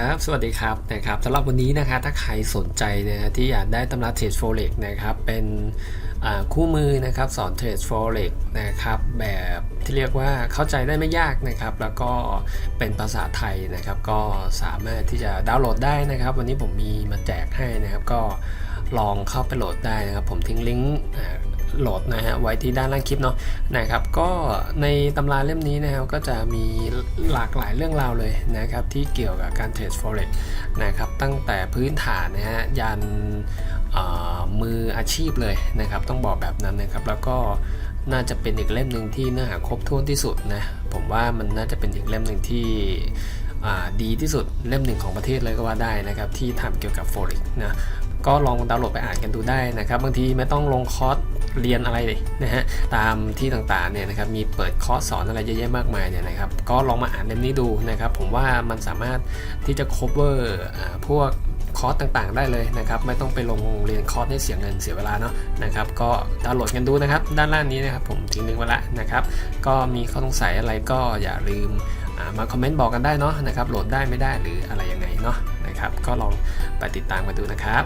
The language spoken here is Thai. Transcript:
ครับ สวัสดีครับนะครับสำหรับวันนี้นะคะถ้าใครสนใจนะฮะที่อยากได้ตำราเทรดโฟเล็กนะครับเป็นคู่มือนะครับสอนเทรดโฟเล็กนะครับแบบที่เรียกว่าเข้าใจได้ไม่ยากนะครับ แล้วก็เป็นภาษาไทยนะครับ ก็สามารถที่จะดาวน์โหลดได้นะครับ วันนี้ผมมีมาแจกให้นะครับ ก็ลองเข้าไปโหลดได้นะครับ ผมทิ้งลิงก์ โหลดนะฮะไว้ที่ด้านล่างคลิปเนาะนะครับก็ในตำราเล่มนี้นะครับก็จะมีหลากหลายเรื่องราวเลยนะครับที่เกี่ยวกับการเทรด forex นะครับตั้งแต่พื้นฐานนะฮะยันมืออาชีพเลยนะครับต้องบอกแบบนั้นนะครับแล้วก็น่าจะเป็นอีกเล่มหนึ่งที่เนื้อหาครบถ้วนที่สุดนะผมว่ามันน่าจะเป็นอีกเล่มหนึ่งที่ดีที่สุดเล่มหนึ่งของประเทศเลยก็ว่าได้นะครับที่ทำเกี่ยวกับ forex นะ ก็ลองดาวน์โหลดไปอ่านกันดูได้นะครับ บางทีไม่ต้องลงคอร์สเรียนอะไรเลยนะฮะตามที่ต่างๆเนี่ยนะครับมีเปิดคอร์สสอนอะไรเยอะแยะมากมายเนี่ยนะครับก็ลองมาอ่านเล่มนี้ดูนะครับผมว่ามันสามารถที่จะ cover อ่าพวกคอร์สต่างๆ ได้เลยนะครับไม่ต้องไปลงเรียนคอร์สให้เสียเงินเสียเวลาเนาะนะครับก็ดาวน์โหลดกันดูนะครับ ด้านล่างนี้นะครับผมทิ้งลิงก์ไว้ละนะครับก็มีข้อสงสัยอะไรก็อย่าลืมมาคอมเมนต์บอกกันได้เนาะนะครับโหลดได้ไม่ได้หรืออะไรยังไงเนาะนะครับก็ลองไปติดตามกันดูนะครับ